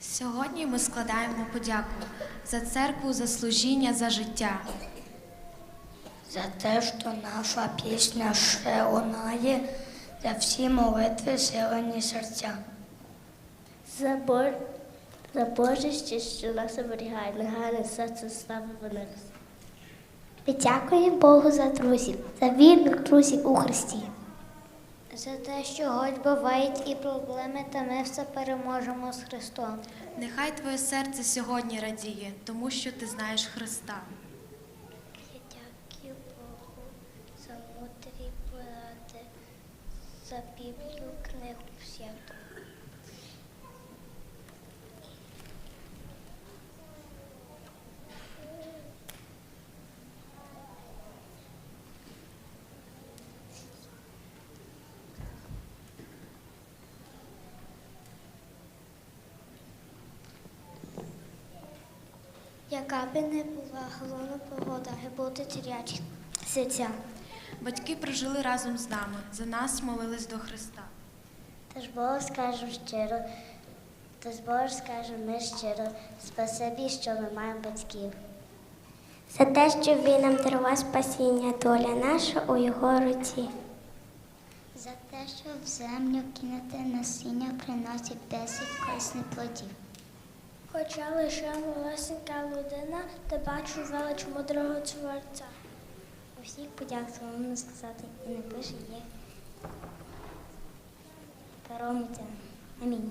Сьогодні ми складаємо подяку за церкву, за служіння, за життя. За те, що наша пісня ще лунає, за всі молитви силені серця. За, Бо... за Божище, що нас оберігає, нехай несе це слава вниз. Дякую Богу за друзів, за вірних друзів у Христі. За те, що Господь бувають і проблеми, та ми все переможемо з Христом. Нехай твоє серце сьогодні радіє, тому що ти знаєш Христа. Я дякую Богу за мудрі поради, за Біблію, книгу святу. Яка би не була головна погода, не бути терячі серця. Батьки прожили разом з нами, за нас молились до Христа. Тож Богу скажу щиро, тож Богу скажу ми щиро, спасибі, що ми маємо батьків. За те, що він нам дарував спасіння, доля наша у його руці. За те, що в землю кинете насіння приносить 10 корисних плодів. Хоча лише малесенька людина, та бачу велич мудрого творця. Усіх подяк словно сказати і напише є. Паромитя. Амінь.